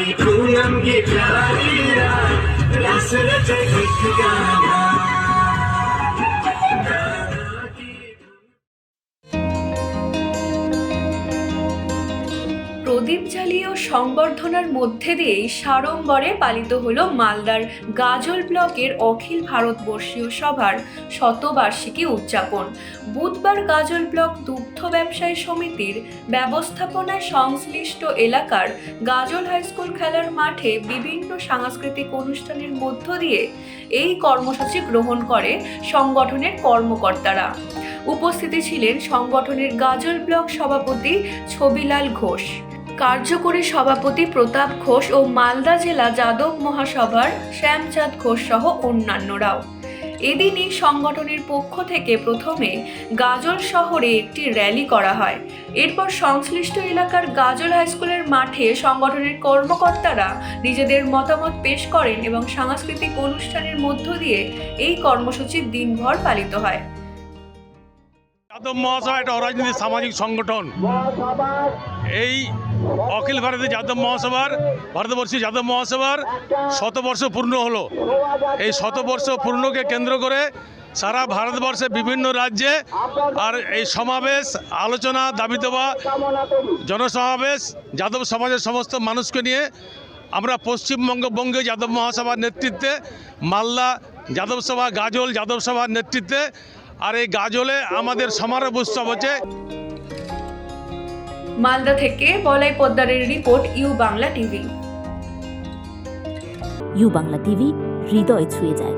आई पूनम की प्यारी रात रस रचे एक প্রদীপ জ্বালিয়ে ও সংবর্ধনার মধ্যে দিয়েই সাড়ম্বরে পালিত হল মালদার গাজল ব্লকের অখিল ভারতবর্ষীয় সভার শতবার্ষিকী উদযাপন। বুধবার গাজল ব্লক দুগ্ধ ব্যবসায়ী সমিতির ব্যবস্থাপনায় সংশ্লিষ্ট এলাকার গাজল হাইস্কুল খেলার মাঠে বিভিন্ন সাংস্কৃতিক অনুষ্ঠানের মধ্য দিয়ে এই কর্মসূচি গ্রহণ করে সংগঠনের কর্মকর্তারা। উপস্থিতি ছিলেন সংগঠনের গাজল ব্লক সভাপতি ছবিলাল ঘোষ। কার্যকরী সভাপতি প্রতাপ ঘোষ ও মালদা জেলা যাদব মহাসভার শ্যামচাঁদ ঘোষ সহ অন্যান্যরাও। এদিনই সংগঠনের পক্ষ থেকে প্রথমে গাজল শহরে একটি র্যালি করা হয়। এরপর সংশ্লিষ্ট এলাকার গাজল হাইস্কুলের মাঠে সংগঠনের কর্মকর্তারা নিজেদের মতামত পেশ করেন এবং সাংস্কৃতিক অনুষ্ঠানের মধ্য দিয়ে এই কর্মসূচি দিনভর পালিত হয়। যাদব একটা অরাজনৈতিক সামাজিক সংগঠন। এই অখিল ভারতীয় যাদব মহাসভার ভারতবর্ষীয় যাদব মহাসভার শতবর্ষ পূর্ণ হলো। এই শতবর্ষ পূর্ণকে কেন্দ্র করে সারা ভারতবর্ষে বিভিন্ন রাজ্যে আর এই সমাবেশ, আলোচনা, দাবি দেওয়া জনসমাবেশ, যাদব সমাজের সমস্ত মানুষকে নিয়ে আমরা পশ্চিমবঙ্গ বঙ্গে যাদব মহাসভার নেতৃত্বে, মালদা যাদব সভা, গাজল যাদব সভার নেতৃত্বে আর এই গাজলে আমাদের সমারোহ উৎসব হচ্ছে। মালদা থেকে Balai পোদ্দারের report U Bangla TV. U Bangla TV হৃদয় ছুঁয়ে যায়।